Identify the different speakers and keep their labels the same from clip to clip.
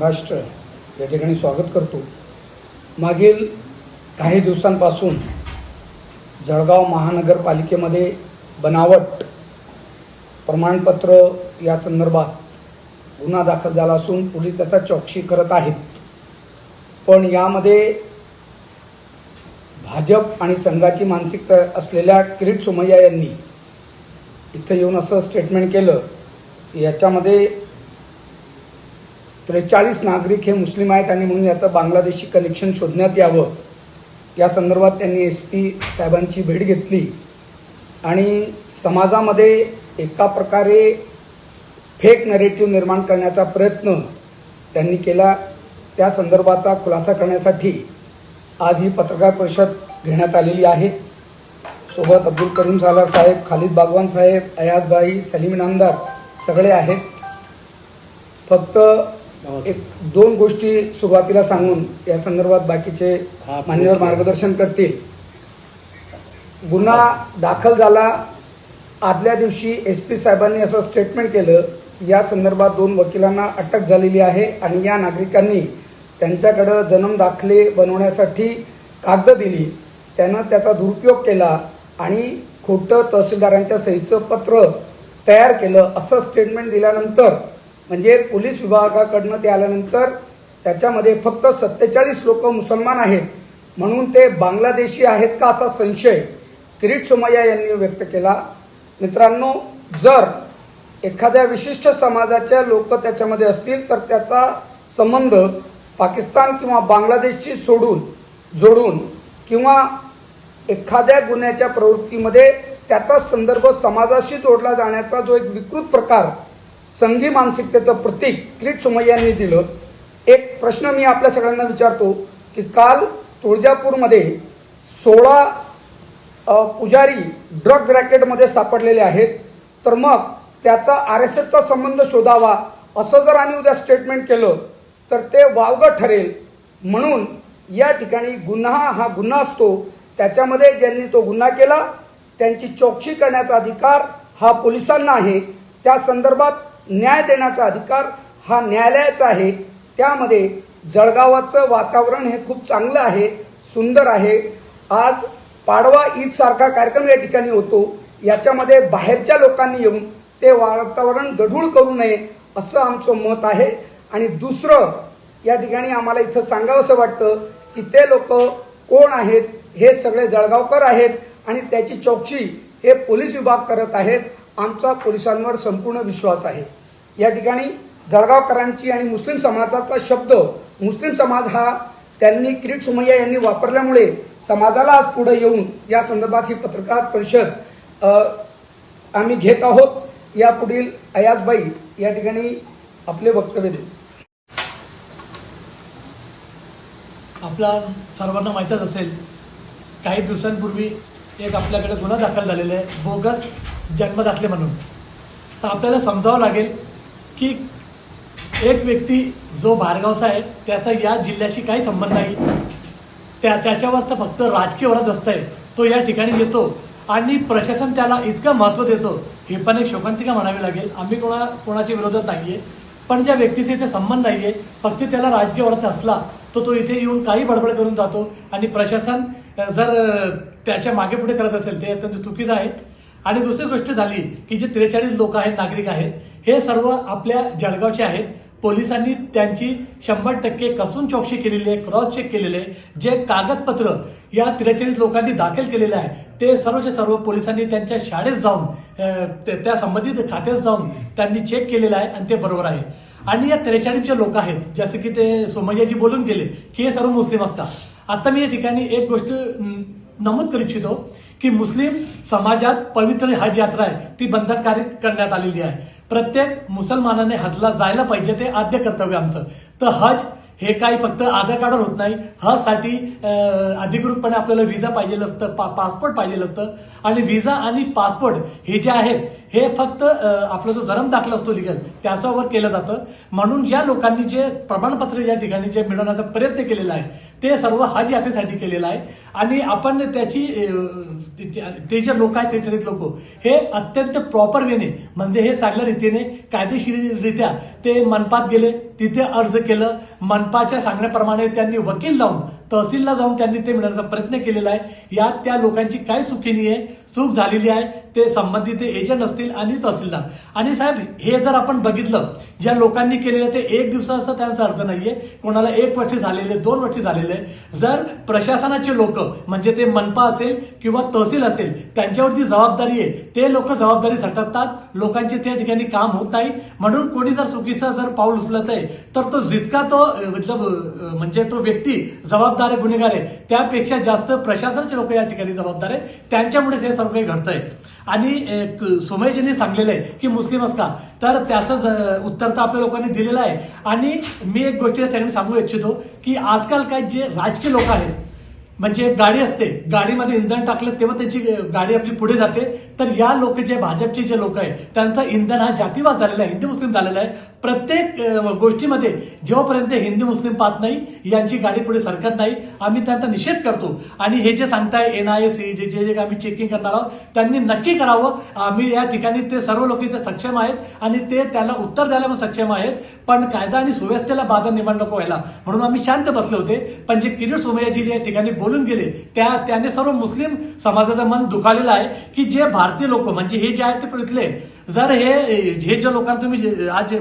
Speaker 1: महाराष्ट्र या ठिकाणी स्वागत करतो. मागील काही दिवसांपासून जळगाव महानगरपालिकेमध्ये बनावट प्रमाणपत्र या संदर्भात गुन्हा दाखल झाला असून पोलीस त्याचा चौकशी करत आहेत. पण यामध्ये भाजप आणि संघाची मानसिकता असलेल्या किरीट सोमय्या यांनी इथं येऊन असं स्टेटमेंट केलं की याच्यामध्ये त्रेचाळीस नागरिक हे मुस्लिम आहेत आणि म्हणून याचं बांगलादेशी कनेक्शन शोधण्यात यावं. या संदर्भात त्यांनी एस पी साहेबांची भेट घेतली. आणि समाजामध्ये एका प्रकारे फेक नरेटिव्ह निर्माण करण्याचा प्रयत्न त्यांनी केला. त्या संदर्भाचा खुलासा करण्यासाठी आज ही पत्रकार परिषद घेण्यात आलेली आहे. सोबत अब्दुल करीम सालार साहेब खालिद बागवान साहेब अयाजबाई सलीम इनामदार सगळे आहेत. फक्त एक दोन गोष्टी सुरुवातीला सांगून या संदर्भात बाकीचे मान्यवर मार्गदर्शन करतील. गुन्हा दाखल झाला. आदल्या दिवशी एस पी साहेबांनी असं स्टेटमेंट केलं या संदर्भात दोन वकिलांना अटक झालेली आहे आणि या नागरिकांनी त्यांच्याकडं जन्म दाखले बनवण्यासाठी कागद दिली. त्यानं त्याचा दुरुपयोग केला आणि खोटं तहसीलदारांच्या सहीचं पत्र तयार केलं असं स्टेटमेंट दिल्यानंतर म्हणजे पोलीस विभागाकडनं ते आल्यानंतर त्याच्यामध्ये फक्त सत्तेचाळीस लोक मुसलमान आहेत. म्हणून ते बांगलादेशी आहेत का असा संशय किरीट सोमय्या यांनी व्यक्त केला. मित्रांनो जर एखाद्या विशिष्ट समाजाच्या लोक त्याच्यामध्ये असतील तर त्याचा संबंध पाकिस्तान किंवा बांगलादेशशी सोडून जोडून किंवा एखाद्या गुन्ह्याच्या प्रवृत्तीमध्ये त्याचा संदर्भ समाजाशी जोडला जाण्याचा जो एक विकृत प्रकार संघी मानसिकतेचं प्रतीक किरीट सोमय्या दिलं. एक प्रश्न मी आपल्या सगळ्यांना विचारतो की काल तुळजापूरमध्ये सोळा पुजारी ड्रग्ज रॅकेटमध्ये सापडलेले आहेत. तर मग त्याचा आर एस एसचा संबंध शोधावा असं जर आम्ही उद्या स्टेटमेंट केलं तर ते वावगं ठरेल. म्हणून या ठिकाणी गुन्हा हा गुन्हा असतो. त्याच्यामध्ये ज्यांनी तो गुन्हा केला त्यांची चौकशी करण्याचा अधिकार हा पोलिसांना आहे. त्या संदर्भात न्याय देण्याचा अधिकार हा न्यायालयाचा आहे. त्यामध्ये जळगावाचं वातावरण हे खूप चांगलं आहे सुंदर आहे. आज पाडवा ईद सारखा कार्यक्रम या ठिकाणी होतो. याच्यामध्ये बाहेरच्या लोकांनी येऊन ते वातावरण गढूळ करू नये असं आमचं मत आहे. आणि दुसरं या ठिकाणी आम्हाला इथं सांगावंसं वाटतं की ते लोक कोण आहेत? हे सगळे जळगावकर आहेत आणि त्याची चौकशी हे पोलीस विभाग करत आहेत. आमचा पोलिसांवर संपूर्ण विश्वास आहे. या ठिकाणी जळगावकरांची आणि मुस्लिम समाजाचा शब्द मुस्लिम समाज हा त्यांनी किरीट सुमय्या यांनी वापरल्यामुळे समाजाला आज पुढे येऊन या संदर्भात ही पत्रकार परिषद आम्ही घेत आहोत. या पुढील अयाजबाई या ठिकाणी आपले वक्तव्य देत
Speaker 2: आपला सर्वांना माहीतच असेल काही दिवसांपूर्वी एक आपल्याकडे गुन्हा दाखल झालेला आहे बोगस जन्मदाखले म्हणून. तर आपल्याला समजावं लागेल की एक व्यक्ती जो भारगावचा आहे त्याचा या जिल्ह्याशी काही संबंध नाही. त्या त्याच्यावर तर फक्त राजकीय वरच आहे. तो या ठिकाणी येतो आणि प्रशासन त्याला इतकं महत्त्व देतो. हे पण एक शोकांतिका म्हणावी लागेल. आम्ही कोणा कोणाच्या विरोधात नाहीये. पण ज्या व्यक्तीचे इथे संबंध नाहीये फक्त त्याला राजकीय अर्थ असला तर तो इथे येऊन काही बडबड करून जातो. आणि प्रशासन जर त्याच्यामागे पुढे करत असेल ते अत्यंत चुकीचं आहे. आणि दुसरी गोष्ट झाली की जे त्रेचाळीस लोक आहेत नागरिक आहेत हे सर्व आपल्या जळगावचे आहेत. पोलिसांनी त्यांची शंभर टक्के कसून चौकशी केलेली आहे क्रॉस चेक केलेले आहे. जे कागदपत्र या त्रेचाळीस लोकांनी दाखल केलेले आहे ते सर्वचे सर्व पोलिसांनी त्यांच्या शाळेत जाऊन त्या संबंधित खात्यात जाऊन त्यांनी चेक केलेलं आहे आणि ते बरोबर आहे. आणि या त्रेचाळीस जे लोक आहेत जसं की ते सोमय्याजी बोलून गेले की हे सर्व मुस्लिम असतात. आता मी या ठिकाणी एक गोष्ट नमूद करू इच्छितो. की मुस्लिम समाजात पवित्र हज यात्रा आहे ती बंधनकारक करण्यात आलेली आहे. प्रत्येक मुसलमानाने हजला जायला पाहिजे ते आद्य कर्तव्य आमचं. तर हज हे काही फक्त आधार कार्डवर होत नाही. हजसाठी अधिकृतपणे आपल्याला व्हिजा पाहिजे असतं पा पासपोर्ट पाहिजे असतं. आणि व्हिजा आणि पासपोर्ट हे जे आहेत हे फक्त आपला जो जन्म दाखला असतो लिगल त्याच्यावर केलं जातं. म्हणून ज्या लोकांनी जे प्रमाणपत्र या ठिकाणी जे मिळवण्याचा प्रयत्न केलेला आहे ते सर्व हज यात्रेसाठी केलेलं आहे. आणि आपण त्याची ते- जे लोक आहेत त्याच्यात लोक हे अत्यंत प्रॉपर वेने म्हणजे हे चांगल्या रीतीने कायदेशीररित्या ते मनपात गेले तिथे अर्ज केलं मनपाच्या सांगण्याप्रमाणे त्यांनी वकील लावून तहसीलला जाऊन त्यांनी ते मिळवण्याचा प्रयत्न केलेला आहे. यात त्या लोकांची काय चुकीनी आहे. चूक झालेली आहे ते संबंधित एजंट असतील आणि तहसीलदार आणि साहेब हे जर आपण बघितलं ज्या लोकांनी केलेलं ते एक दिवसाचा त्यांचा अर्ज नाहीये कोणाला एक वर्ष झालेले दोन वर्ष झालेले आहे. जर प्रशासनाचे लोक म्हणजे ते मनपा असेल किंवा तहसील असेल त्यांच्यावरती जबाबदारी आहे ते लोक जबाबदारी झटकतात लोकांचे त्या ठिकाणी काम होत नाही म्हणून कोणी जर चुकीचा जर पाऊल उचलत आहे तर तो जितका तो मतलब म्हणजे तो व्यक्ती जबाबदार आहे गुन्हेगार आहे त्यापेक्षा जास्त प्रशासनाचे लोक या ठिकाणी जबाबदार आहे त्यांच्यामुळेच हे सर्व काही घडतंय. आणि एक सोमयजींनी सांगलेलं आहे की मुस्लिमच का तर त्याचं उत्तर तर आपल्या लोकांनी दिलेलं आहे. आणि मी एक गोष्ट सगळ्यांनी सांगू इच्छितो की आजकाल काय जे राजकीय लोक आहेत म्हणजे गाडी असते गाडीमध्ये इंधन टाकलं तेव्हा त्याची गाडी आपली पुढे जाते. तर या लोक जे भाजपचे जे लोक आहेत त्यांचा इंधन हा जातीवाद झालेला आहे हिंदू मुस्लिम झालेला आहे. प्रत्येक गोष्टीमध्ये जेव्हापर्यंत हिंदू मुस्लिम पाहत नाही यांची गाडी पुढे सरकत नाही आम्ही त्यांचा निषेध करतो. आणि हे जे सांगताय एनआयए सी जे जे जे आम्ही चेकिंग करणार आहोत त्यांनी नक्की करावं. आम्ही या ठिकाणी ते सर्व लोक इथे सक्षम आहेत आणि ते त्याला उत्तर द्यायला पण सक्षम आहेत. पण कायदा आणि सुव्यवस्थेला बाधा निर्माण नको व्हायला. म्हणून आम्ही शांत बसले होते. पण जे किरीट सोमय्याजी जे ठिकाणी बोलून गेले त्या त्याने सर्व मुस्लिम समाजाचं मन दुखावलेलं आहे की जे भारतीय लोक म्हणजे हे जे आहेत ते इथले जर हे हे जे लोकांना तुम्ही आज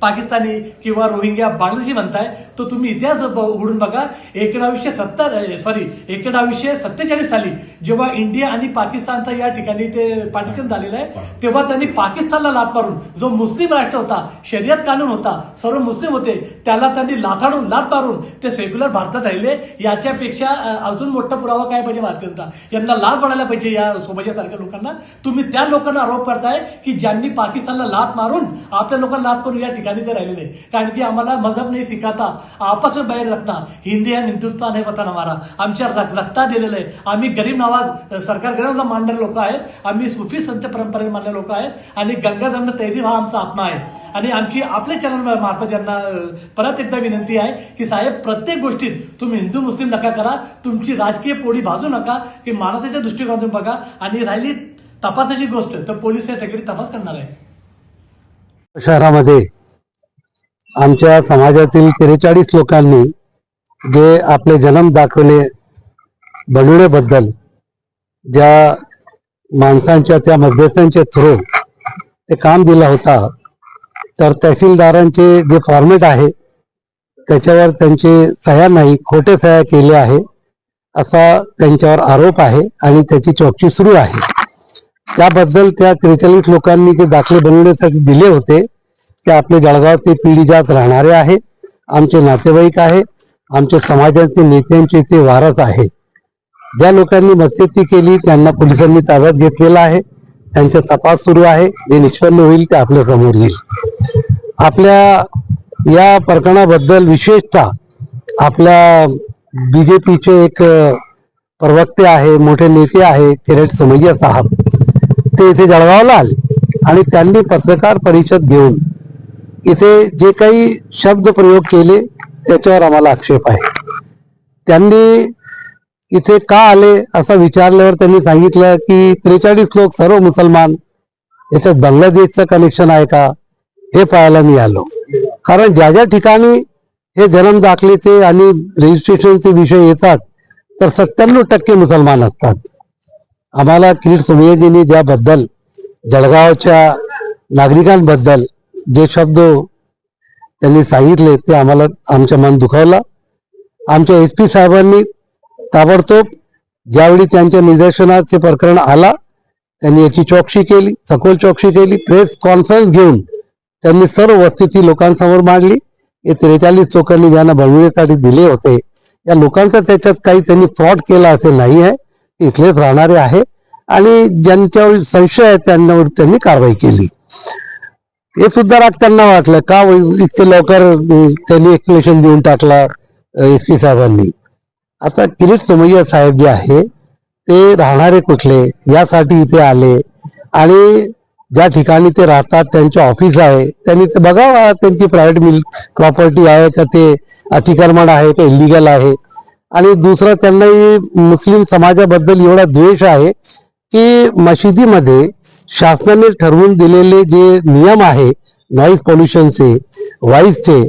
Speaker 2: पाकिस्तानी किंवा रोहिंग्या बांगलादेशी म्हणताय तो तुम्ही इतिहास ब- उघडून बघा. एकोणावीसशे सत्तर सॉरी एकोणावीसशे सत्तेचाळीस साली जेव्हा इंडिया आणि पाकिस्तानचा या ठिकाणी ते पार्टिशन झालेलं आहे तेव्हा त्यांनी पाकिस्तानला लाथ मारून जो मुस्लिम राष्ट्र होता शर्यत कानून होता सर्व मुस्लिम होते त्याला त्यांनी लाथाडून लाथ मारून ते सेक्युलर भारतात राहिले. याच्यापेक्षा अजून मोठा पुरावा काय पाहिजे भारतीयांचा यांना लाच पडायला पाहिजे या सोबतच्या लोकांना. तुम्ही त्या लोकांना आरोप करताय की ज्यांनी पाकिस्तानला लात मारून आपल्या लोकांना लात करून या ठिकाणी ते राहिलेले. कारण की आम्हाला मजहब नाही सिखाता आपस में बाहेर रखना हिंदी या हिंदुत्व नाही पता हमारा आमच्या रक- रक्तात दिलेलं आहे. आम्ही गरीब नवाज सरकार गरीबला मानणारे लोक आहेत. आम्ही सुफी संत परंपरेला मानणारे लोक आहेत. आणि गंगा जमन तहजीब हा आमचा आत्मा आहे. आणि आमची आपल्या चॅनल मार्फत यांना परत एकदा विनंती आहे की साहेब प्रत्येक गोष्टीत तुम्ही हिंदू मुस्लिम नका करा. तुमची राजकीय पोळी भाजू नका. की मानवतेच्या दृष्टिकोनातून बघा. आणि राहिली तपासाची गोष्ट तर पोलीस या ठिकाणी तपास करणार आहे.
Speaker 3: शहरामध्ये आमच्या समाजातील त्रेचाळीस लोकांनी जे आपले जन्म दाखवले बनवण्याबद्दल ज्या माणसांच्या त्या मध्यस्थांच्या थ्रू ते काम दिला होता तर तहसीलदारांचे जे फॉर्मेट आहे त्याच्यावर त्यांचे सह्या नाही खोटे सह्या केले आहे असा त्यांच्यावर आरोप आहे आणि त्याची चौकशी सुरू आहे. त्याबद्दल त्या त्रेचाळीस लोकांनी ते दाखले बनवण्यासाठी दिले होते ते आपले जळगावचे पिढीजात राहणारे आहे आमचे नातेवाईक आहे आमच्या समाजाचे नेत्यांचे ते वारस आहे ज्या लोकांनी मध्यस्थी केली त्यांना पोलिसांनी ताब्यात घेतलेला आहे त्यांचा तपास सुरू आहे जे निष्पन्न होईल ते आपल्यासमोर येईल. आपल्या या प्रकरणाबद्दल विशेषतः आपल्या बीजेपीचे एक प्रवक्ते आहे मोठे नेते आहे किरेट सोमय्या साहेब. ते इथे जळगावला आले आणि त्यांनी पत्रकार परिषद घेऊन इथे जे काही शब्द प्रयोग केले त्याच्यावर आम्हाला आक्षेप आहे. त्यांनी इथे का आले असं विचारल्यावर त्यांनी सांगितलं की त्रेचाळीस लोक सर्व मुसलमान याच्यात बांगलादेशचं कनेक्शन आहे का हे पाहायला मी आलो. कारण ज्या ज्या ठिकाणी हे जन्म दाखलेचे आणि रजिस्ट्रेशनचे विषय येतात तर सत्त्याण्णव टक्के मुसलमान असतात. आम्हाला किरीट सोमय्याजींनी ज्याबद्दल जळगावच्या नागरिकांबद्दल जे शब्द त्यांनी सांगितले ते आम्हाला आमचं मन दुखावलं. आमच्या एस पी साहेबांनी ताबडतोब ज्यावेळी त्यांच्या निदर्शनाचे प्रकरण आला त्यांनी याची चौकशी केली सखोल चौकशी केली प्रेस कॉन्फरन्स घेऊन त्यांनी सर्व वस्ती लोकांसमोर मांडली. हे त्रेचाळीस लोकांनी ज्यांना बनविण्यासाठी दिले होते या लोकांचा त्याच्यात काही त्यांनी फ्रॉड केला असे नाही आहे. इथलेच राहणारे आहे आणि ज्यांच्यावर संशय आहे त्यांच्यावर त्यांनी कारवाई केली. हे सुद्धा राग त्यांना वाटलं का इतके लवकर त्यांनी एक्सप्लेनेशन देऊन टाकला एस पी साहेबांनी. आता किरीट सोमय्या साहेब जे आहे ते राहणारे कुठले यासाठी इथे आले. आणि ज्या ठिकाणी ते राहतात त्यांचे ऑफिस आहे त्यांनी ते बघावा त्यांची प्रायव्हेट मिल प्रॉपर्टी आहे का ते अतिक्रमण आहे का इलिगल आहे. आणि दुसरा त्यांनाही मुस्लिम समाजाबद्दल एवढा द्वेष आहे की मशिदीमध्ये शासनाने ठरवून दिलेले जे नियम आहे नॉईज पॉल्युशनचे वाईजचे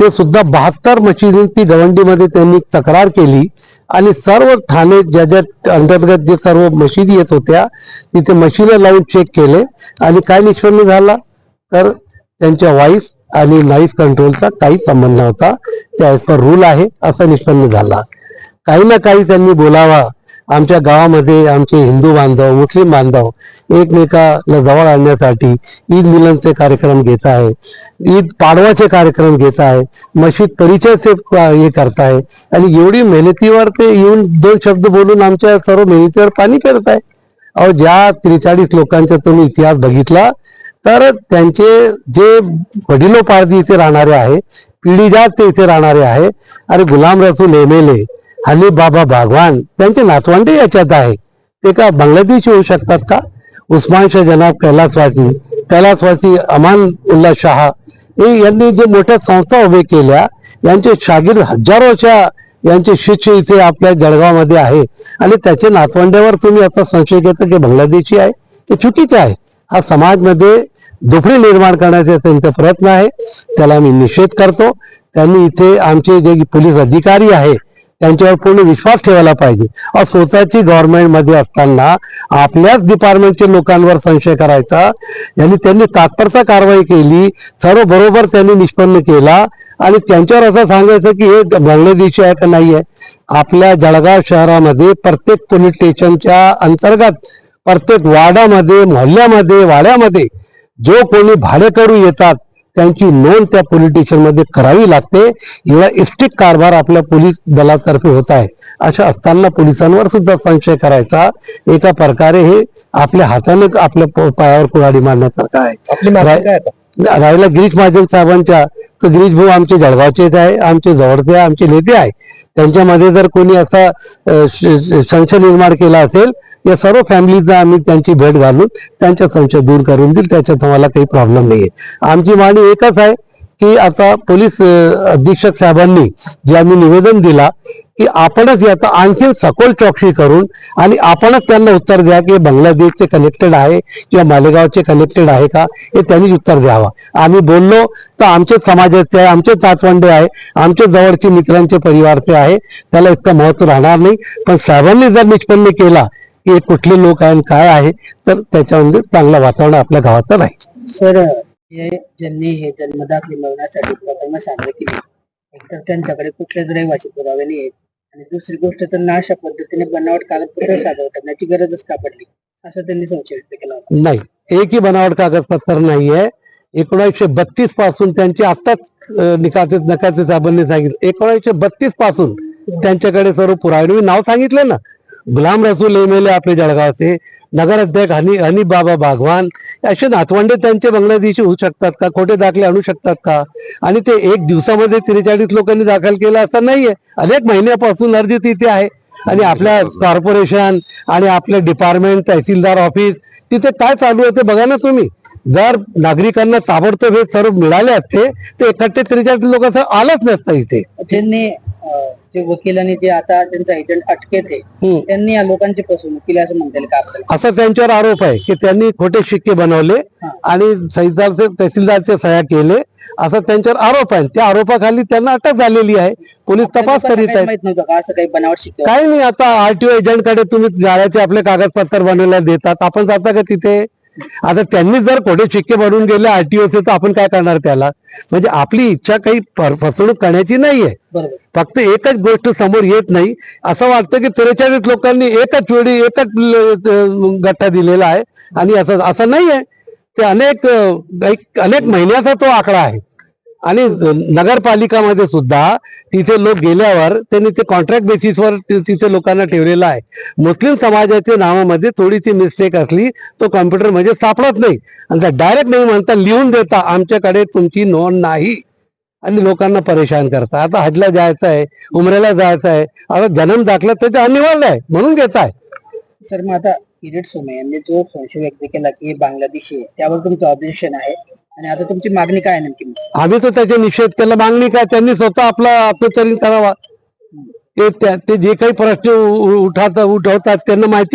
Speaker 3: ते सुद्धा बहात्तर मशिदींची गवंडीमध्ये त्यांनी तक्रार केली. आणि सर्व ठाणे ज्या ज्या अंतर्गत जे सर्व मशिदी येत होत्या तिथे मशिदी लावून चेक केले. आणि काय निष्पन्न झाला? तर त्यांच्या वाईस आणि नॉईज कंट्रोलचा काही संबंध नव्हता. त्या रूल आहे असं निष्पन्न झाला. काही ना काही त्यांनी बोलावा. आमच्या गावामध्ये आमचे हिंदू बांधव मुस्लिम बांधव एकमेकाला जवळ आणण्यासाठी ईद मिलनचे कार्यक्रम घेत आहे. ईद पाडवाचे कार्यक्रम घेत आहे. मशीद परिचयचे हे करत आहे. आणि एवढी मेहनतीवर ते येऊन दोन शब्द बोलून आमच्या सर्व मेहनतीवर पाणी करत आहे. अहो ज्या त्रेचाळीस लोकांचा तुम्ही इतिहास बघितला तर त्यांचे जे वडिलोपार्धी इथे राहणारे आहे पिढीजात ते इथे राहणारे आहे आणि गुलाम रसूल एमेले हनी बाबा भागवान त्यांचे नातवंडे याच्यात आहे. ते का बांगलादेशी होऊ शकतात का? उस्मान शाह जनाब कैलासवासी कैलासवासी अमान उल्ला शाह हे यांनी जे मोठ्या संस्था उभे केल्या यांचे शागिर्द हजारोच्या यांचे शिष्य इथे आपल्या जळगावमध्ये आहे. आणि त्याच्या नातवंड्यावर तुम्ही असा संशय घेता की बांगलादेशी आहे ते चुकीचं आहे. हा समाजमध्ये दुफळी निर्माण करण्याचा त्यांचा प्रयत्न आहे. त्याला मी निषेध करतो. त्यांनी इथे आमचे जे पोलीस अधिकारी आहे त्यांच्यावर पूर्ण विश्वास ठेवायला पाहिजे. और स्वतःची गव्हर्नमेंटमध्ये असताना आपल्याच डिपार्टमेंटच्या लोकांवर संशय करायचा. यांनी त्यांनी तात्परता कारवाई केली. सर्व बरोबर त्यांनी निष्पन्न केला. आणि त्यांच्यावर असं सांगायचं की हे बांगलादेशी आहे का नाही आहे आपल्या जळगाव शहरामध्ये प्रत्येक पोलीस स्टेशनच्या अंतर्गत प्रत्येक वाडामध्ये मोहल्ल्यामध्ये वाड्यामध्ये जो कोणी भाडेकरू येतात त्यांची नोंद त्या पोलीस स्टेशनमध्ये करावी लागते. एवढा इष्टिक कारभार आपल्या पोलीस दलातर्फे होत आहे. अशा असताना पोलिसांवर सुद्धा संशय करायचा. एका प्रकारे हे आपल्या हाताने आपल्या पायावर कुऱ्हाडी मारण्यासारखं आहे? राहिला गिरीश महाजन साहेबांच्या. तर गिरीश भाऊ आमचे जळगावचेच आहे आमचे जवळचे आहे, आमचे नेते आहे. त्यांच्यामध्ये जर कोणी असा संशय निर्माण केला असेल या सर्व फॅमिलीजना आम्ही त्यांची भेट घालून त्यांच्या संशय दूर करून देईल. त्याच्यात आम्हाला काही प्रॉब्लेम नाहीये. आमची मागणी एकच आहे की आता पोलीस अधीक्षक साहेबांनी जे आम्ही निवेदन दिला की आपणच याचा आणखी सखोल चौकशी करून आणि आपणच त्यांना उत्तर द्या की बांगलादेशचे कनेक्टेड आहे किंवा मालेगावचे कनेक्टेड आहे का हे त्यांनीच उत्तर द्यावा. आम्ही बोललो तर आमचेच समाजाचे आहे आमचेच नातवंडे आहे आमचे जवळचे मित्रांचे परिवारचे आहे त्याला इतकं महत्त्व राहणार नाही. पण साहेबांनी जर निष्पन्न केला की कुठले लोक आहे आणि काय आहे तर त्याच्यामध्ये चांगलं वातावरण आपल्या गावात राहील
Speaker 4: सर हे ज्यांनी हे जन्मदाखले मिळवण्यासाठी प्रथम सादर केले एकतर त्यांच्याकडे कुठलेच रहिवासी पुरावे नाही आहेत. आणि दुसरी गोष्ट त्यांना अशा पद्धतीने बनावट कागदपत्र सादर करण्याची गरजच का पडली? असं त्यांनी संशय व्यक्त केला होता.
Speaker 3: नाही एकही बनावट कागदपत्र नाहीये. एकोणीसशे बत्तीसपासून त्यांची आत्ताच अं, निकाते नकाते साहेबांनी सांगितलं. एकोणीसशे बत्तीसपासून त्यांच्याकडे सर्व पुरावे मी नाव सांगितलं ना Gulam Rasool M L A आपले जळगावचे. नगराध्यक्ष हनी हनी बाबा भागवान असे नातवंडे त्यांचे बांगलादेशी होऊ शकतात का? खोटे दाखले आणू शकतात का? आणि ते एक दिवसामध्ये त्रेचाळीस लोकांनी दाखल केला असं नाहीये. अनेक महिन्यापासून अर्ज तिथे आहे. आणि आपल्या कॉर्पोरेशन आणि आपले डिपार्टमेंट तहसीलदार ऑफिस तिथे काय चालू आहे ते बघा ना तुम्ही. जर नागरिकांना ताबडतोब हे सर्व मिळाले असते तर एकटे त्रेचाळीस लोक असं आलंच नसतं इथे.
Speaker 4: त्यांनी जे वकिलांनी जे आता त्यांचा एजंट अटकेत आहे. त्यांनी या लोकांची फसवणूक केली असं म्हणता येईल का आपल्याला?
Speaker 3: असा त्यांच्यावर आरोप आहे की त्यांनी खोटे शिक्के बनवले. आणि तहसीलदारचे तहसीलदारचे सह्या केले. असा त्यांच्यावर आरोप आहे. त्या आरोपाखाली त्यांना अटक झालेली आहे. पोलीस तपास करीत
Speaker 4: काही
Speaker 3: आहेत.
Speaker 4: माहीत नव्हतं का असं काही बनावट शिकतो
Speaker 3: काही नाही. आता आरटीओ एजंटकडे तुम्ही गाड्याचे आपले कागदपत्र बनवायला देतात. आपण जाता का तिथे? आता त्यांनी जर खोटे शिक्के बनवून गेले आरटीओचे तर आपण काय करणार त्याला? म्हणजे आपली इच्छा काही फसवणूक करण्याची नाहीये. फक्त एकच गोष्ट समोर येत नाही. असं वाटतं की त्रेचाळीस लोकांनी एकच वेळी एकच गठ्ठा दिलेला आहे आणि असं असं नाही आहे ते अनेक अनेक महिन्याचा तो आकडा आहे. आणि नगरपालिकामध्ये सुद्धा तिथे लोक गेल्यावर त्यांनी ते कॉन्ट्रॅक्ट बेसिसवर तिथे लोकांना ठेवलेलं आहे. मुस्लिम समाजाच्या नावामध्ये थोडीशी मिस्टेक असली तो कॉम्प्युटर म्हणजे सापडत नाही. आणि डायरेक्ट नाही म्हणता लिहून देता आमच्याकडे तुमची नोंद नाही. आणि लोकांना परेशान करता. आता हजला जायचं आहे उमऱ्याला जायचं आहे. आता जन्म दाखला त्याचा अनिवार्य आहे म्हणून घेत आहे.
Speaker 4: सर मग आता किरीट सोमे यांनी जो संशय व्यक्त केला की बांगलादेशी आहे त्यावर तुमचं ऑब्जेक्शन आहे. आणि आता तुमची मागणी काय आहे नेमकी?
Speaker 3: आम्ही तर त्याचा निषेध केला. मागणी काय? त्यांनी स्वतः आपला आत्मचरित करावा. ते जे काही प्रश्न उठात उठवतात त्यांना माहिती